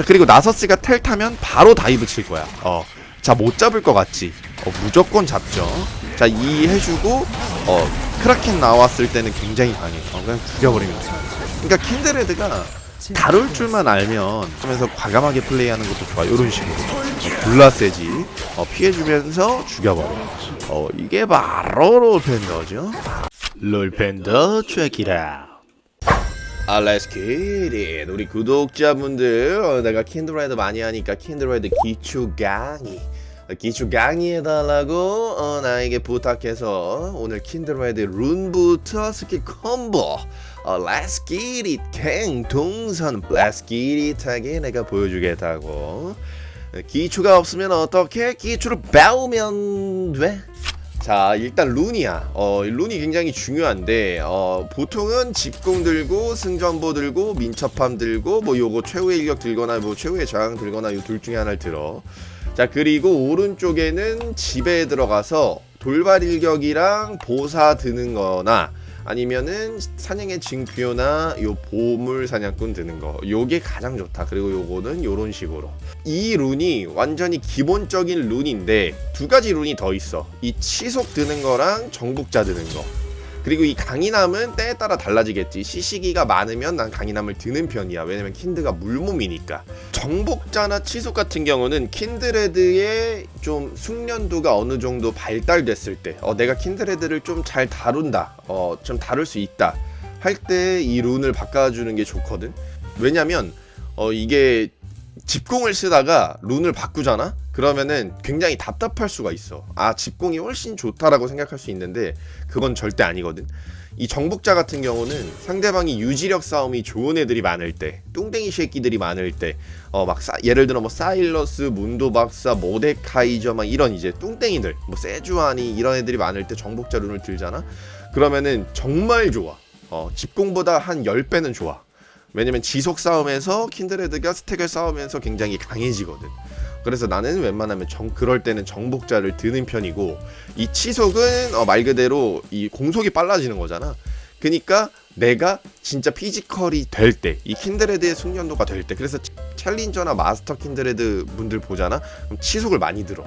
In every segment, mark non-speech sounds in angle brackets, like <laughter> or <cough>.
자 그리고 나서스가 텔 타면 바로 다이브 칠 거야. 어. 자 못 잡을 것 같지? 어, 무조건 잡죠. 자 이 해주고 어 크라켄 나왔을 때는 굉장히 강해. 어, 그냥 죽여버립니다 그러니까 킨드레드가 다룰 줄만 알면 하면서 과감하게 플레이하는 것도 좋아. 요런 식으로. 어, 졸라 세지 어, 피해주면서 죽여버려. 어 이게 바로 롤팬더죠. 롤팬더 체키라 아 렛츠 기릿 우리 구독자분들 어, 내가 킨드레드 많이 하니까 킨드레드 기초 강의 어, 기초 강의 해달라고 어, 나에게 부탁해서 오늘 킨드레드 룬부터 스킬 콤보 어, 렛츠 기릿 갱 동선 렛츠 기릿하게 내가 보여주겠다고. 어, 기초가 없으면 어떻게? 기초를 배우면 돼? 자 일단 룬이야. 어 룬이 굉장히 중요한데 어 보통은 집공 들고 승전보 들고 민첩함 들고 뭐 요거 최후의 일격 들거나 뭐 최후의 저항 들거나 요 둘 중에 하나를 들어. 자 그리고 오른쪽에는 집에 들어가서 돌발 일격이랑 보사 드는 거나 아니면은 사냥의 징표나 요 보물 사냥꾼 드는 거. 요게 가장 좋다. 그리고 요거는 요런 식으로. 이 룬이 완전히 기본적인 룬인데 두 가지 룬이 더 있어. 이 치속 드는 거랑 정복자 드는 거 그리고 이 강인함은 때에 따라 달라지겠지. 시시기가 많으면 난 강인함을 드는 편이야. 왜냐면 킨드가 물몸이니까. 정복자나 치속 같은 경우는 킨드레드의 좀 숙련도가 어느 정도 발달됐을 때 어, 내가 킨드레드를 좀 잘 다룬다 어, 좀 다룰 수 있다 할 때 이 룬을 바꿔주는 게 좋거든. 왜냐면 어, 이게 집공을 쓰다가 룬을 바꾸잖아? 그러면은 굉장히 답답할 수가 있어. 아, 집공이 훨씬 좋다라고 생각할 수 있는데 그건 절대 아니거든. 이 정복자 같은 경우는 상대방이 유지력 싸움이 좋은 애들이 많을 때, 뚱땡이 새끼들이 많을 때, 어, 막, 사, 예를 들어 뭐 사일러스, 문도 박사, 모데카이저, 막 이런 이제 뚱땡이들, 뭐 세주아니 이런 애들이 많을 때 정복자 룬을 들잖아? 그러면은 정말 좋아. 어, 집공보다 한 10배는 좋아. 왜냐면 지속 싸움에서 킨드레드가 스택을 싸우면서 굉장히 강해지거든. 그래서 나는 웬만하면 정, 그럴 때는 정복자를 드는 편이고 이 치속은 어, 말 그대로 이 공속이 빨라지는 거잖아. 그니까 내가 진짜 피지컬이 될 때, 이 킨드레드의 숙련도가 될 때, 그래서 치- 챌린저나 마스터 킨드레드 분들 보잖아. 그럼 치속을 많이 들어.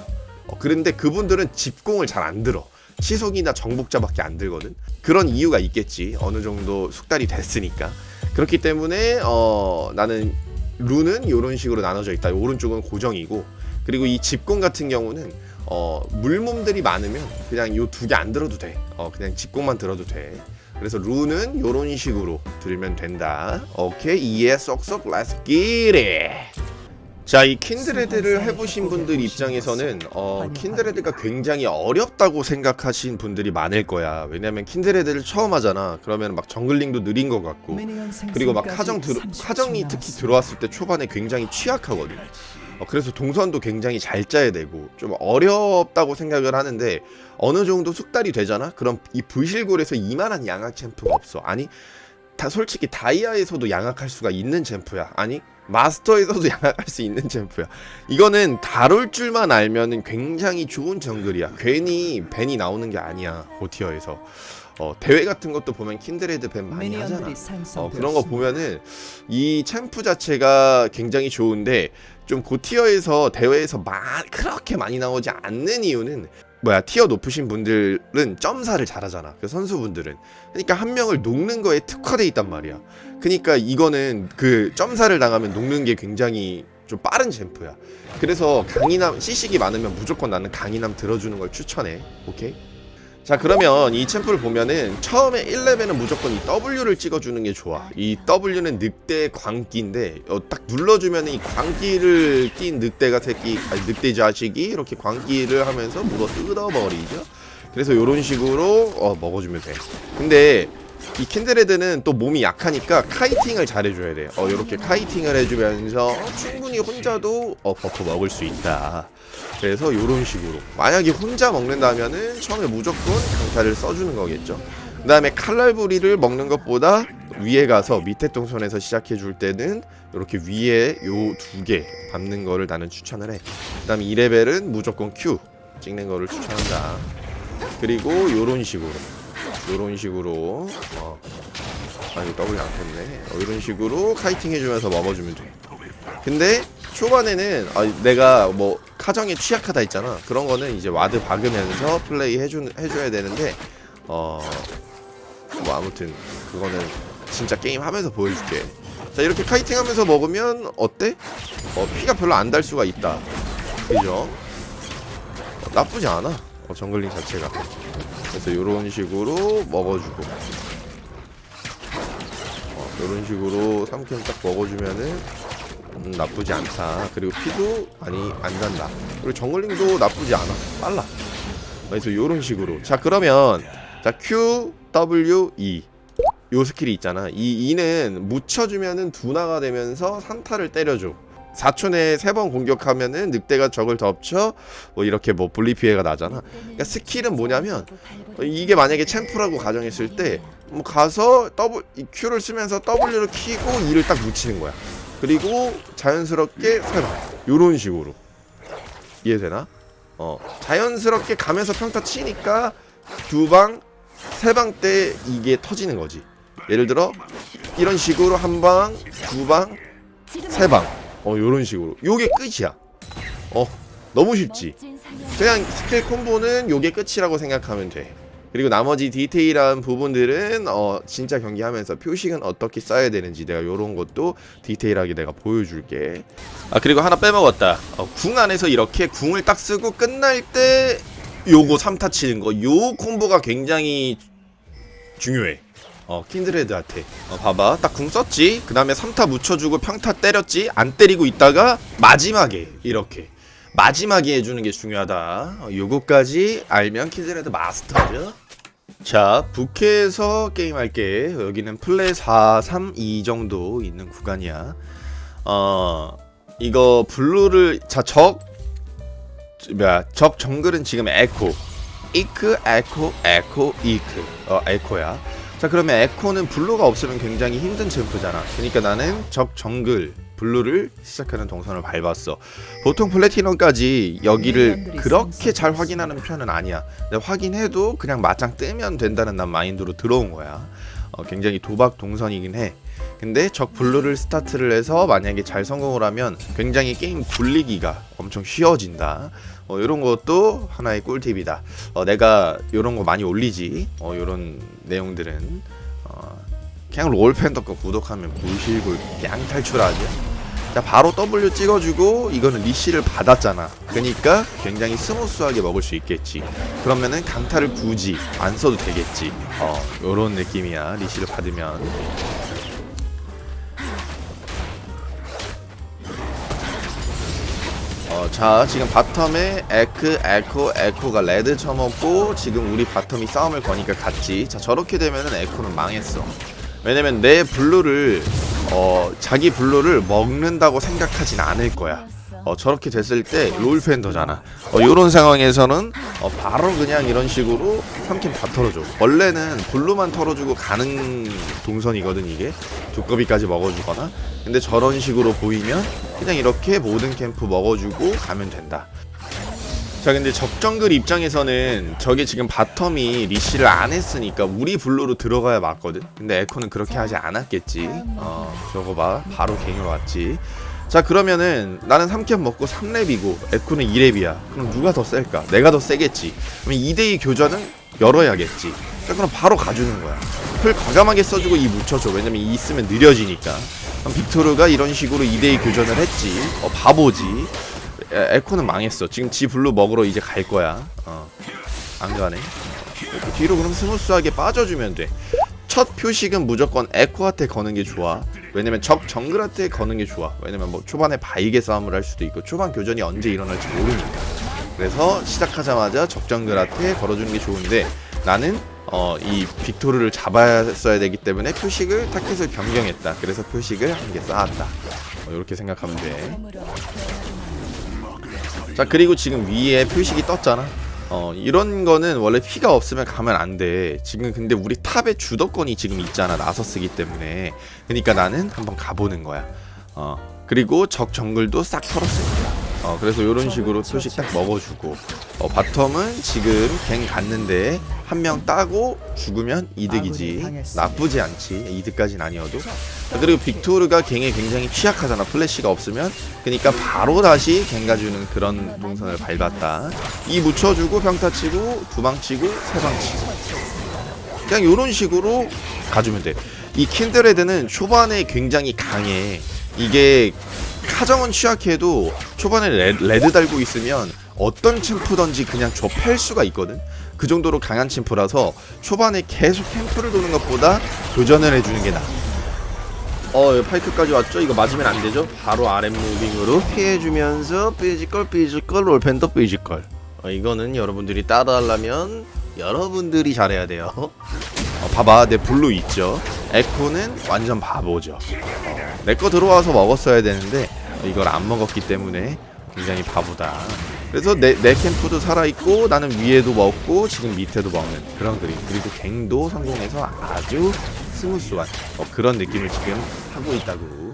어, 그런데 그분들은 집공을 잘 안 들어. 치속이나 정복자밖에 안 들거든. 그런 이유가 있겠지. 어느 정도 숙달이 됐으니까. 그렇기 때문에 어, 나는 룬은 이런 식으로 나눠져 있다. 오른쪽은 고정이고 그리고 이 집공 같은 경우는 어, 물몸들이 많으면 그냥 요 두 개 안 들어도 돼. 어, 그냥 집공만 들어도 돼. 그래서 룬은 요런 식으로 들면 된다. 오케이 이해 쏙쏙 기릿. 자, 이 킨드레드를 해보신 분들 입장에서는 어, 킨드레드가 굉장히 어렵다고 생각하신 분들이 많을 거야. 왜냐면 킨드레드를 처음 하잖아. 그러면 막 정글링도 느린 것 같고 그리고 막 카정 들 카정이 특히 들어왔을 때 초반에 굉장히 취약하거든. 어, 그래서 동선도 굉장히 잘 짜야 되고 좀 어렵다고 생각을 하는데 어느 정도 숙달이 되잖아. 그럼 이 부실골에서 이만한 양악 챔프가 없어. 아니 다 솔직히 다이아에서도 양악할 수가 있는 챔프야. 아니 마스터에서도 <laughs> 양악할 수 있는 챔프야. 이거는 다룰 줄만 알면은 굉장히 좋은 정글이야. 괜히 벤이 나오는 게 아니야 고티어에서. 어, 대회 같은 것도 보면 킨드레드 벤 많이 하잖아. 어, 그런 거 보면은 이 챔프 자체가 굉장히 좋은데 좀 고티어에서 대회에서 마, 그렇게 많이 나오지 않는 이유는 뭐야 티어 높으신 분들은 점사를 잘하잖아 그 선수분들은. 그러니까 한 명을 녹는 거에 특화돼 있단 말이야. 그러니까 이거는 그 점사를 당하면 녹는 게 굉장히 좀 빠른 챔프야. 그래서 강인함 시식이 많으면 무조건 나는 강인함 들어주는 걸 추천해. 오케이 자 그러면 이 챔프를 보면은 처음에 1레벨은 무조건 이 W를 찍어주는 게 좋아 이 W는 늑대 광기인데 어, 딱 눌러주면 이 광기를 낀 늑대가 새끼 아니 늑대 자식이 이렇게 광기를 하면서 물어 뜯어버리죠 그래서 이런 식으로 어, 먹어주면 돼 근데 이 킨드레드는 또 몸이 약하니까 카이팅을 잘해줘야 돼. 어, 이렇게 카이팅을 해주면서 충분히 혼자도 어, 버프 먹을 수 있다. 그래서 이런 식으로. 만약에 혼자 먹는다면은 처음에 무조건 강타를 써주는 거겠죠. 그 다음에 칼날부리를 먹는 것보다 위에 가서 밑에 동선에서 시작해 줄 때는 이렇게 위에 요 두 개 밟는 거를 나는 추천을 해. 그 다음에 2레벨은 무조건 Q 찍는 거를 추천한다. 그리고 요런 식으로. 요런 식으로 어. 아 이거 W 안 켰네 어, 이런 식으로 카이팅 해주면서 먹어주면 돼 근데 초반에는 아, 내가 뭐 카정에 취약하다 했잖아. 그런 거는 이제 와드 박으면서 플레이 해주, 해줘야 되는데 어 뭐 아무튼 그거는 진짜 게임 하면서 보여줄게. 자 이렇게 카이팅 하면서 먹으면 어때? 어 피가 별로 안 달 수가 있다. 그죠? 어, 나쁘지 않아. 어, 정글링 자체가. 그래서 이런 식으로 먹어주고. 어, 이런 식으로 3캠 딱 먹어주면은 음, 나쁘지 않다. 그리고 피도 많이 안 단다. 그리고 정글링도 나쁘지 않아. 빨라. 그래서 이런 식으로. 자 그러면 자 Q, W, E 요 스킬이 있잖아. 이 E는 묻혀주면은 두나가 되면서 산타를 때려줘. 4초 내에 3번 공격하면은 늑대가 적을 덮쳐 뭐 이렇게 뭐 분리 피해가 나잖아. 그러니까 스킬은 뭐냐면 어, 이게 만약에 챔프라고 가정했을 때 뭐 가서 W 이 Q를 쓰면서 W를 키고 E를 딱 묻히는 거야. 그리고 자연스럽게 세방 요런 식으로 이해되나? 어 자연스럽게 가면서 평타 치니까 두 방 세 방 때 이게 터지는 거지. 예를 들어 이런 식으로 한 방, 두 방, 세 방. 어 요런 식으로. 요게 끝이야. 어 너무 쉽지. 그냥 스킬 콤보는 요게 끝이라고 생각하면 돼. 그리고 나머지 디테일한 부분들은 어 진짜 경기하면서 표식은 어떻게 써야 되는지 내가 요런 것도 디테일하게 내가 보여줄게. 아 그리고 하나 빼먹었다. 어, 궁 안에서 이렇게 궁을 딱 쓰고 끝날 때 요거 3타 치는 거. 요 콤보가 굉장히 중요해. 어 킨드레드한테 어 봐봐 딱 궁 썼지 그 다음에 3타 묻혀주고 평타 때렸지 안 때리고 있다가 마지막에 이렇게 마지막에 해주는 게 중요하다 어, 요거까지 알면 킨드레드 마스터죠 자 부캐에서 게임할게 여기는 플레이 4, 3, 2 정도 있는 구간이야. 어 이거 블루를 자 적 뭐야 적 정글은 지금 에코. 이크 에코 에코 이크. 어 에코야. 자 그러면 에코는 블루가 없으면 굉장히 힘든 챔프잖아. 그러니까 나는 적 정글 블루를 시작하는 동선을 밟았어. 보통 플래티넘까지 여기를 그렇게 잘 확인하는 편은 아니야. 근데 확인해도 그냥 맞짱 뜨면 된다는 난 마인드로 들어온 거야. 어, 굉장히 도박 동선이긴 해. 근데 적 블루를 스타트를 해서 만약에 잘 성공을 하면 굉장히 게임 굴리기가 엄청 쉬워진다. 어, 이런 것도 하나의 꿀팁이다. 어, 내가 이런 거 많이 올리지. 어, 이런 내용들은. 어, 그냥 롤팬더 거 구독하면 불실골 그냥 탈출하지. 자 바로 W 찍어주고 이거는 리시를 받았잖아. 그러니까 굉장히 스무스하게 먹을 수 있겠지. 그러면은 강타를 굳이 안 써도 되겠지. 어, 요런 느낌이야. 리시를 받으면. 어, 자 지금 바텀에 에크, 에코, 에코가 레드 쳐먹고 지금 우리 바텀이 싸움을 거니까 갔지 자 저렇게 되면은 에코는 망했어 왜냐면 내 블루를 어 자기 블루를 먹는다고 생각하진 않을 거야. 어 저렇게 됐을 때 롤팬더잖아. 어 요런 상황에서는 어 바로 그냥 이런 식으로 3캠 다 털어줘. 원래는 블루만 털어주고 가는 동선이거든 이게. 두꺼비까지 먹어주거나. 근데 저런 식으로 보이면 그냥 이렇게 모든 캠프 먹어주고 가면 된다 자 근데 적정글 입장에서는 저게 지금 바텀이 리시를 안 했으니까 우리 블루로 들어가야 맞거든? 근데 에코는 그렇게 하지 않았겠지. 어 저거 봐. 바로 갱을 왔지. 자 그러면은 나는 3캡 먹고 3렙이고 에코는 2렙이야. 그럼 누가 더 셀까? 내가 더 세겠지. 그럼 2대2 교전은 열어야겠지. 자 그럼 바로 가주는 거야. 풀 과감하게 써주고 이 묻혀줘. 왜냐면 이 있으면 느려지니까. 빅토르가 이런 식으로 2대2 교전을 했지. 어 바보지 에, 에코는 망했어. 지금 지 블루 먹으러 이제 갈 거야. 어. 안 가네. 뒤로 그럼 스무스하게 빠져주면 돼. 첫 표식은 무조건 에코한테 거는 게 좋아. 왜냐면 적 정글한테 거는 게 좋아. 왜냐면 뭐 초반에 바이게 싸움을 할 수도 있고 초반 교전이 언제 일어날지 모르니까. 그래서 시작하자마자 적 정글한테 걸어주는 게 좋은데 나는 어, 이 빅토르를 잡았어야 되기 때문에 표식을 타켓을 변경했다. 그래서 표식을 한 개 쌓았다. 어, 이렇게 생각하면 돼. 자 그리고 지금 위에 표식이 떴잖아. 어 이런 거는 원래 피가 없으면 가면 안 돼. 지금 근데 우리 탑에 주도권이 지금 있잖아. 나서 쓰기 때문에. 그러니까 나는 한번 가보는 거야. 어 그리고 적 정글도 싹 털었으니까 어 그래서 이런 식으로 표식 딱 먹어주고. 어, 바텀은 지금 갱 갔는데 한 명 따고 죽으면 이득이지. 나쁘지 않지. 이득까진 아니어도. 자, 그리고 빅토르가 갱에 굉장히 취약하잖아. 플래시가 없으면. 그러니까 바로 다시 갱 가주는 그런 동선을 밟았다. 이 묻혀주고 평타 치고 두 방 치고 세 방 치고. 그냥 요런 식으로 가주면 돼이 킨드레드는 초반에 굉장히 강해. 이게 카정은 취약해도 초반에 레, 레드 달고 있으면 어떤 챔프던지 그냥 좁힐 수가 있거든. 그 정도로 강한 챔프라서 초반에 계속 캠프를 도는 것보다 교전을 해주는 게 나아. 어, 파이크까지 왔죠? 이거 맞으면 안 되죠? 바로 아랫 무빙으로 피해주면서 삐지걸 삐지걸 롤펜더 삐지걸. 어, 이거는 여러분들이 따라하려면 여러분들이 잘해야 돼요. <laughs> 어, 봐봐, 내 블루 있죠? 에코는 완전 바보죠. 내거 들어와서 먹었어야 되는데 어, 이걸 안 먹었기 때문에 굉장히 바보다. 그래서 내, 내 캠프도 살아있고 나는 위에도 먹고 지금 밑에도 먹는 그런 그림 그리고 갱도 성공해서 아주 스무스한 어, 그런 느낌을 지금 하고 있다고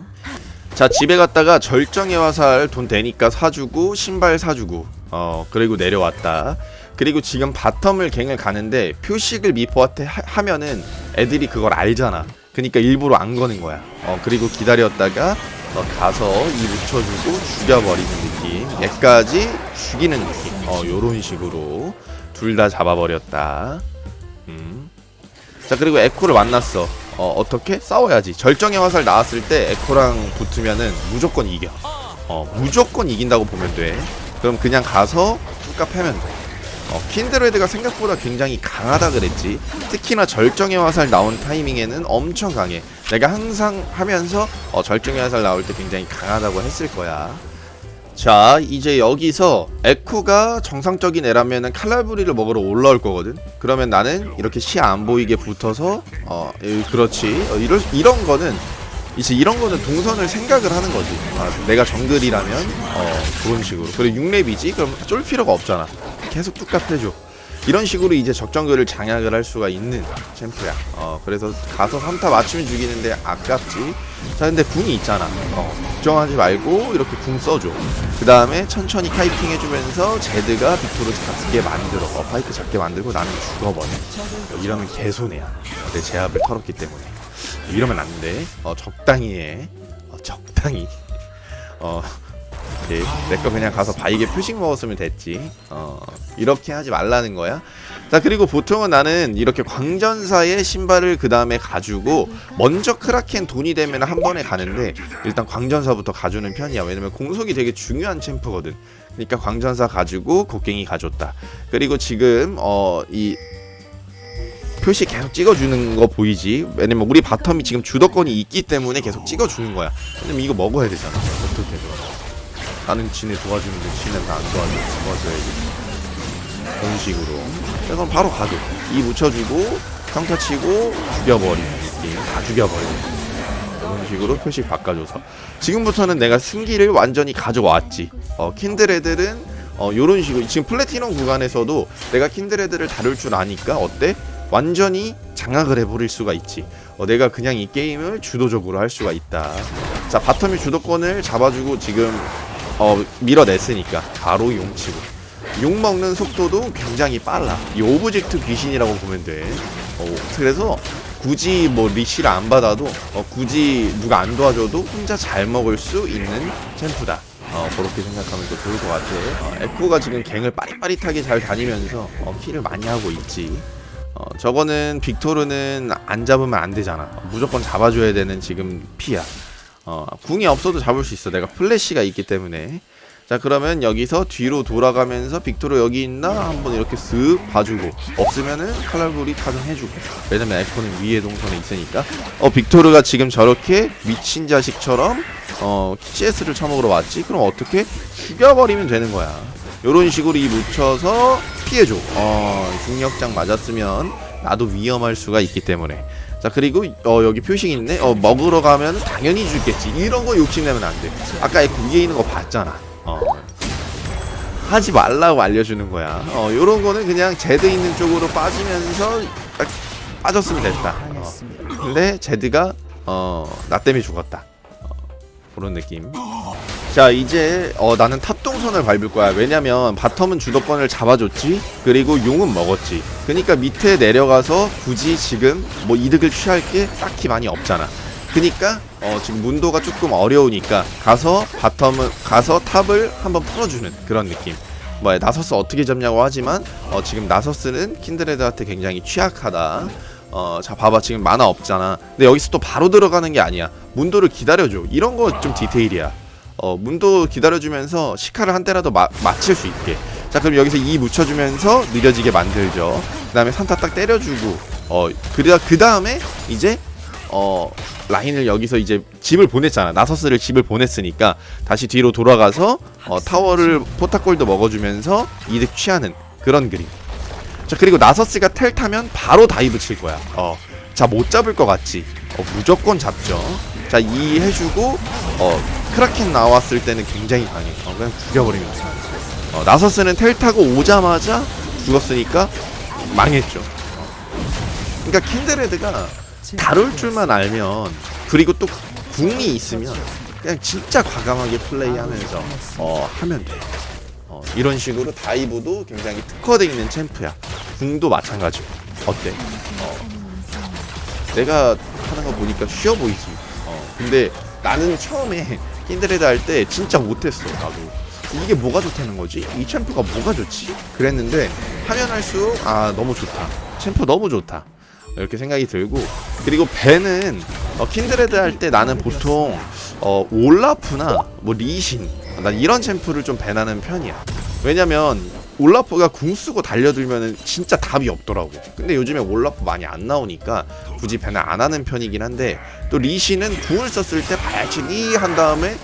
자 집에 갔다가 절정의 화살 돈 되니까 사주고 신발 사주고 어 그리고 내려왔다 그리고 지금 바텀을 갱을 가는데 표식을 미포한테 하, 하면은 애들이 그걸 알잖아. 그러니까 일부러 안 거는 거야. 어 그리고 기다렸다가 어, 가서 이 묻혀주고 죽여버리는 느낌. 얘까지 죽이는 느낌. 어 요런 식으로 둘 다 잡아버렸다. 음. 자 그리고 에코를 만났어. 어 어떻게? 싸워야지. 절정의 화살 나왔을 때 에코랑 붙으면은 무조건 이겨. 어 무조건 이긴다고 보면 돼. 그럼 그냥 가서 뚝갑 패면 돼 어, 킨드레드가 생각보다 굉장히 강하다 그랬지. 특히나 절정의 화살 나온 타이밍에는 엄청 강해. 내가 항상 하면서 어, 절정의 화살 나올 때 굉장히 강하다고 했을 거야. 자 이제 여기서 에코가 정상적인 애라면은 칼날부리를 먹으러 올라올 거거든. 그러면 나는 이렇게 시 안 보이게 붙어서 어 이- 그렇지. 어, 이럴, 이런 거는 이제 이런 거는 동선을 생각을 하는 거지. 아, 내가 정글이라면 어 그런 식으로. 그리고 6렙이지? 그럼 쫄 필요가 없잖아 계속 해줘. 이런 식으로 이제 적정글을 장악을 할 수가 있는 챔프야 어 그래서 가서 3타 맞추면 죽이는데 아깝지. 자 근데 궁이 있잖아. 어 걱정하지 말고 이렇게 궁 써줘. 그 다음에 천천히 카이팅 해주면서 제드가 빅토르 잡게 만들어. 어, 파이크 잡게 만들고 나는 죽어버려. 어, 이러면 어, 내 제압을 털었기 때문에. 이러면 안돼. 어 적당히 해. 어, 적당히. 어 네, 내거 그냥 가서 바이게 표식 먹었으면 됐지. 어, 이렇게 하지 말라는 거야. 자, 그리고 보통은 나는 이렇게 광전사의 신발을 그 다음에 가지고 먼저 크라켄 돈이 되면 한 번에 가는데 일단 광전사부터 가주는 편이야. 왜냐면 공속이 되게 중요한 챔프거든. 그러니까 광전사 가지고 곡괭이 가줬다. 그리고 지금 어, 이 표시 계속 찍어주는 거 보이지? 왜냐면 우리 바텀이 지금 주도권이 있기 때문에 계속 찍어주는 거야. 왜냐면 이거 먹어야 되잖아. 어떻게 든 나는 지네 도와주는데 지는 나안 도와줘. 도와줘야지. 그런 식으로. 그래서 바로 가도 이 묻혀주고 평타 치고 죽여버리는 느낌. 다 죽여버리는 그런 식으로 표식 바꿔줘서. 지금부터는 내가 승기를 완전히 가져왔지. 어 킨드레들은 어 요런 식으로. 지금 플래티넘 구간에서도 내가 킨드레드를 다룰 줄 아니까 어때? 완전히 장악을 해버릴 수가 있지. 어, 내가 그냥 이 게임을 주도적으로 할 수가 있다. 자 바텀이 주도권을 잡아주고 지금 어 밀어냈으니까. 바로 용치고. 용 먹는 속도도 굉장히 빨라. 이 오브젝트 귀신이라고 보면 돼. 어, 그래서 굳이 뭐 리시를 안 받아도 어, 굳이 누가 안 도와줘도 혼자 잘 먹을 수 있는 챔프다. 어, 그렇게 생각하면 또 좋을 것 같아. 어, 에코가 지금 갱을 빠릿빠릿하게 잘 다니면서 어, 킬을 많이 하고 있지. 어, 저거는 빅토르는 안 잡으면 안 되잖아. 무조건 잡아줘야 되는 지금 피야 어, 궁이 없어도 잡을 수 있어. 내가 플래시가 있기 때문에. 자, 그러면 여기서 뒤로 돌아가면서 빅토르 여기 있나? 한번 이렇게 쓱 봐주고. 없으면은 칼날불이 타정해주고. 왜냐면 에코는 위에 동선에 있으니까. 어, 빅토르가 지금 저렇게 미친 자식처럼, 어, CS를 쳐먹으러 왔지? 그럼 어떻게? 죽여버리면 되는 거야. 요런 식으로 이 묻혀서 피해줘. 어, 중력장 맞았으면 나도 위험할 수가 있기 때문에. 자 그리고 어 여기 표식 있네. 어 먹으러 가면 당연히 죽겠지. 이런 거 욕심내면 안돼. 아까 그 위에 있는 거 봤잖아. 어. 하지 말라고 알려주는 거야. 어 요런 거는 그냥 제드 있는 쪽으로 빠지면서 딱 빠졌으면 됐다. 어. 근데 제드가 어나 때문에 죽었다. 어, 그런 느낌. 자 이제 어, 나는 탑동선을 밟을 거야. 왜냐면 바텀은 주도권을 잡아줬지 그리고 용은 먹었지. 그니까 밑에 내려가서 굳이 지금 뭐 이득을 취할 게 딱히 많이 없잖아. 그니까 어, 지금 문도가 조금 어려우니까 가서 바텀을 가서 탑을 한번 풀어주는 그런 느낌. 뭐 나서스 어떻게 잡냐고 하지만 어, 지금 나서스는 킨드레드한테 굉장히 취약하다 어, 자 봐봐 지금 만화 없잖아 근데 여기서 또 바로 들어가는 게 아니야 문도를 기다려줘 이런 거 좀 디테일이야 어, 문도 기다려주면서 시카를 한 대라도 마, 맞힐 수 있게. 자, 그럼 여기서 이 묻혀주면서 느려지게 만들죠. 그 다음에 산타 딱 때려주고, 어, 그다, 그 다음에 이제, 어, 라인을 여기서 이제 집을 보냈잖아. 나서스를 집을 보냈으니까 다시 뒤로 돌아가서, 어, 타워를 포타골도 먹어주면서 이득 취하는 그런 그림. 자, 그리고 나서스가 텔 타면 바로 다이브 칠 거야. 어, 자, 못 잡을 것 같지? 어, 무조건 잡죠. 자, 이 해주고, 어, 크라켄 나왔을 때는 굉장히 강해. 어, 그냥 죽여버리면 돼. 어, 나서스는 텔 타고 오자마자 죽었으니까 망했죠. 어. 그러니까 킨드레드가 다룰 줄만 알면 그리고 또 궁이 있으면 그냥 진짜 과감하게 플레이하면서 어, 하면 돼. 어, 이런 식으로 다이브도 굉장히 특화되어 있는 챔프야. 궁도 마찬가지고. 어때? 어, 내가 하는 거 보니까 쉬워 보이지. 어, 근데 나는 처음에 킨드레드 할 때 진짜 못했어 나도 이게 뭐가 좋다는 거지? 이 챔프가 뭐가 좋지? 그랬는데 하면 할수록 아 너무 좋다 챔프 너무 좋다 이렇게 생각이 들고 그리고 벤은 어, 킨드레드 할 때 나는 보통 어, 올라프나 뭐 리신 난 이런 챔프를 좀 벤하는 편이야 왜냐면 올라프가 궁 쓰고 달려들면은 진짜 답이 없더라고. 근데 요즘에 올라프 많이 안 나오니까 굳이 밴을 안 하는 편이긴 한데 또 리시는 궁을 썼을 때 발치니 한 다음에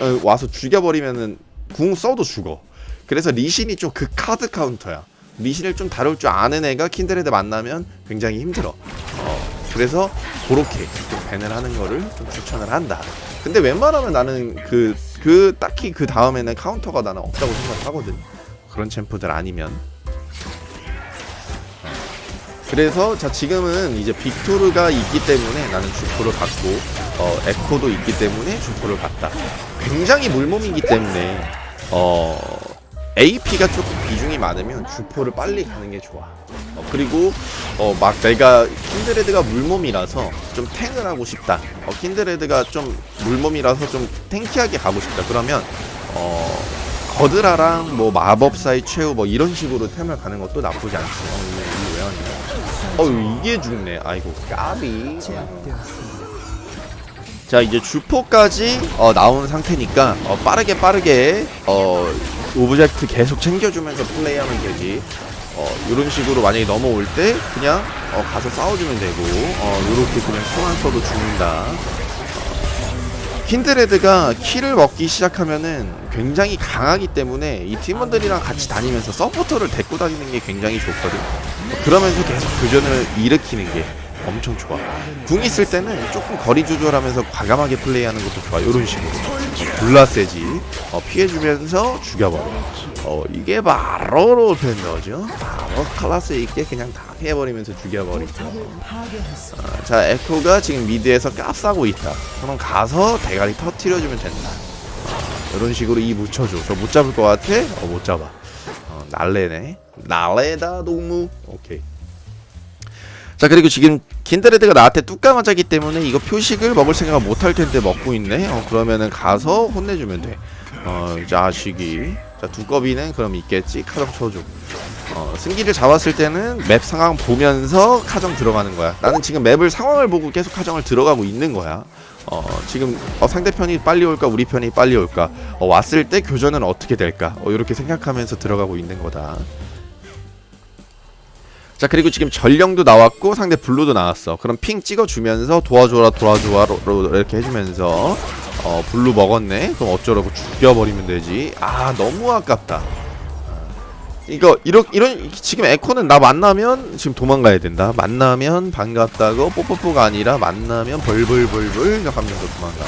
어, 와서 죽여버리면은 궁 써도 죽어. 그래서 리신이 좀 그 카드 카운터야. 리신을 좀 다룰 줄 아는 애가 킨드레드 만나면 굉장히 힘들어. 어, 그래서 그렇게 좀 밴을 하는 거를 좀 추천을 한다. 근데 웬만하면 나는 그, 그 딱히 그 다음에는 카운터가 나는 없다고 생각하거든. 그런 챔프들 아니면. 그래서 자 지금은 이제 빅토르가 있기 때문에 나는 주포를 받고 어 에코도 있기 때문에 주포를 받다. 굉장히 물몸이기 때문에 어 AP가 조금 비중이 많으면 주포를 빨리 가는 게 좋아 어, 그리고 어 막 내가 킨드레드가 물몸이라서 좀 탱을 하고 싶다 어 킨드레드가 좀 물몸이라서 좀 탱키하게 가고 싶다 그러면 어 거드라랑 뭐 마법사의 최후 뭐 이런 식으로 템을 가는 것도 나쁘지 않지. 어, 왜 하냐? 어, 이게 죽네. 아이고, 까비. 자, 이제 주포까지 어, 나온 상태니까 어, 빠르게 빠르게 어, 오브젝트 계속 챙겨주면서 플레이하면 되지. 어, 이런 식으로 만약에 넘어올 때 그냥 어, 가서 싸워주면 되고 어, 이렇게 그냥 손안 써도 죽는다. 킨드레드가 키를 먹기 시작하면은 굉장히 강하기 때문에 이 팀원들이랑 같이 다니면서 서포터를 데리고 다니는 게 굉장히 좋거든. 그러면서 계속 교전을 일으키는 게 엄청 좋아. 궁 있을 때는 조금 거리 조절하면서 과감하게 플레이하는 것도 좋아. 이런 식으로. 졸라 세지. 어, 피해주면서 죽여버려. 어, 이게 바로 펜더죠. 바로 클라스 있게 그냥 다 피해버리면서 죽여버리죠. 어, 자, 에코가 지금 미드에서 깝싸고 있다. 그럼 가서 대가리 터트려주면 된다. 어, 이런 식으로 이 묻혀줘. 저 못 잡을 것 같아? 어, 못 잡아. 어, 날래네. 날래다, 동무. 오케이. 자 그리고 지금 킨드레드가 나한테 뚝까맞았기 때문에 이거 표식을 먹을 생각을 못할 텐데 먹고 있네. 어 그러면은 가서 혼내주면 돼어 자식이. 자 두꺼비는 그럼 있겠지? 카정 쳐줘. 어 승기를 잡았을 때는 맵 상황 보면서 카정 들어가는 거야. 나는 지금 맵을 상황을 보고 계속 카정을 들어가고 있는 거야. 어 지금 어, 상대편이 빨리 올까? 우리 편이 빨리 올까? 어, 왔을 때 교전은 어떻게 될까? 어, 이렇게 생각하면서 들어가고 있는 거다 자 그리고 지금 전령도 나왔고 상대 블루도 나왔어. 그럼 핑 찍어주면서 도와줘라 도와줘라 이렇게 해주면서 어 블루 먹었네. 그럼 어쩌라고 죽여버리면 되지? 아 너무 아깝다. 이거 이런 이런 지금 에코는 나 만나면 지금 도망가야 된다. 만나면 반갑다고 뽀뽀뽀가 아니라 만나면 벌벌벌벌 하면서 도망가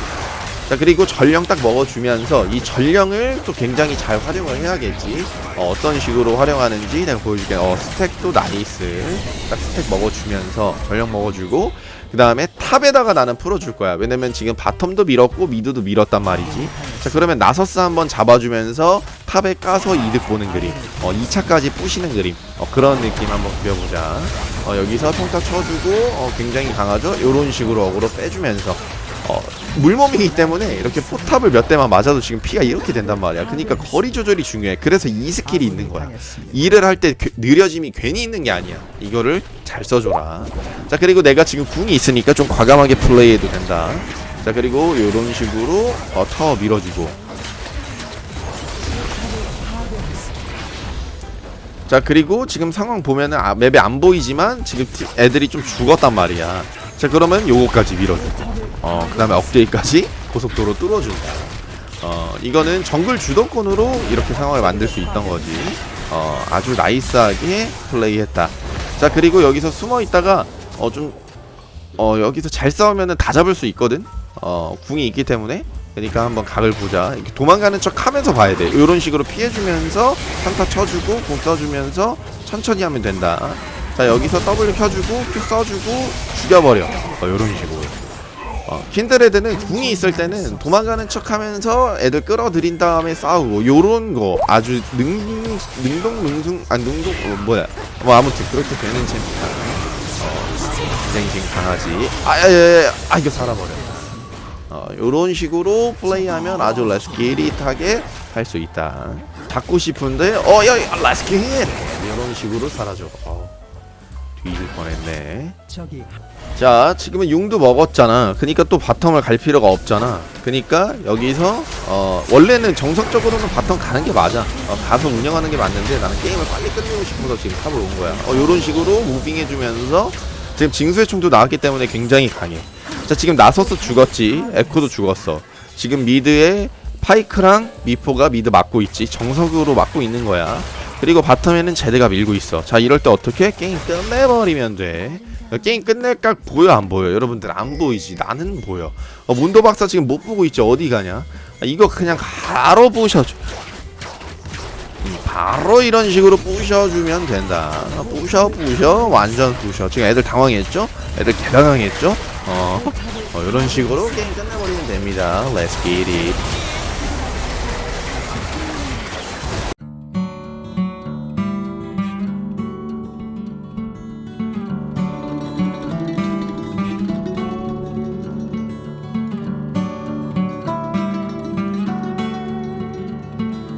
자 그리고 전령 딱 먹어주면서 이 전령을 또 굉장히 잘 활용을 해야겠지. 어, 떤 식으로 활용하는지 내가 보여줄게. 어 스택도 나이스. 딱 스택 먹어주면서 전령 먹어주고 그 다음에 탑에다가 나는 풀어줄 거야. 왜냐면 지금 바텀도 밀었고 미드도 밀었단 말이지. 자 그러면 나서스 한번 잡아주면서 탑에 까서 이득 보는 그림. 어 2차까지 부시는 그림. 어 그런 느낌 한번 그려보자. 어 여기서 평타 쳐주고 어 굉장히 강하죠? 요런 식으로 어그로 빼주면서 어, 물몸이기 때문에 이렇게 포탑을 몇 대만 맞아도 지금 피가 이렇게 된단 말이야. 그러니까 거리 조절이 중요해. 그래서 이 스킬이 있는 거야. 일을 할 때 느려짐이 괜히 있는 게 아니야. 이거를 잘 써줘라. 자 그리고 내가 지금 궁이 있으니까 좀 과감하게 플레이해도 된다. 자 그리고 이런 식으로 어, 타워 밀어주고. 자 그리고 지금 상황 보면은 아, 맵에 안 보이지만 지금 티- 애들이 좀 죽었단 말이야. 자 그러면 요거까지 밀어주고. 어, 그 다음에 업데이까지 고속도로 뚫어준다. 어, 이거는 정글 주도권으로 이렇게 상황을 만들 수 있던 거지. 어, 아주 나이스하게 플레이했다. 자, 그리고 여기서 숨어 있다가, 어, 좀, 어, 여기서 잘 싸우면은 다 잡을 수 있거든? 어, 궁이 있기 때문에. 그러니까 한번 각을 보자. 이렇게 도망가는 척 하면서 봐야 돼. 이런 식으로 피해주면서, 한타 쳐주고, 공 써주면서, 천천히 하면 된다. 자, 여기서 W 켜주고, Q 써주고, 죽여버려. 어, 요런 식으로. 어, 킨드레드는 궁이 있을 때는 도망가는 척하면서 애들 끌어들인 다음에 싸우고 요런 거. 아주 능 능동 능숭 아 능동 어, 뭐야. 뭐 아무튼 그렇게 되는 챔피언 어, 굉장히 지금 강하지. 아야야야 아 이거 살아버려. 어 요런 식으로 플레이하면 아주 레스키릿하게 할 수 있다. 잡고 싶은데 어야 레스키릿! 이런 식으로 사라져. 어 뒤질 뻔했네. 저기 자 지금은 융도 먹었잖아. 그니까 또 바텀을 갈 필요가 없잖아. 그니까 여기서 어 원래는 정석적으로는 바텀 가는 게 맞아. 어, 가서 운영하는 게 맞는데 나는 게임을 빨리 끝내고 싶어서 지금 탑을 온 거야. 어 요런 식으로 무빙 해주면서 지금 징수의 총도 나왔기 때문에 굉장히 강해. 자 지금 나서스 죽었지. 에코도 죽었어. 지금 미드에 파이크랑 미포가 미드 막고 있지. 정석으로 막고 있는 거야 그리고 바텀에는 제드가 밀고 있어. 자 이럴 때 어떻게? 게임 끝내버리면 돼. 게임 끝낼 각 보여 안 보여? 여러분들 안 보이지? 나는 보여. 어, 문도 박사 지금 못 보고 있지 어디 가냐? 아, 이거 그냥 바로 부셔줘. 음, 바로 이런 식으로 부셔주면 된다. 아, 부셔 부셔. 완전 부셔. 지금 애들 당황했죠? 애들 개당황했죠? 어, 어 이런 식으로 게임 끝내버리면 됩니다. Let's get it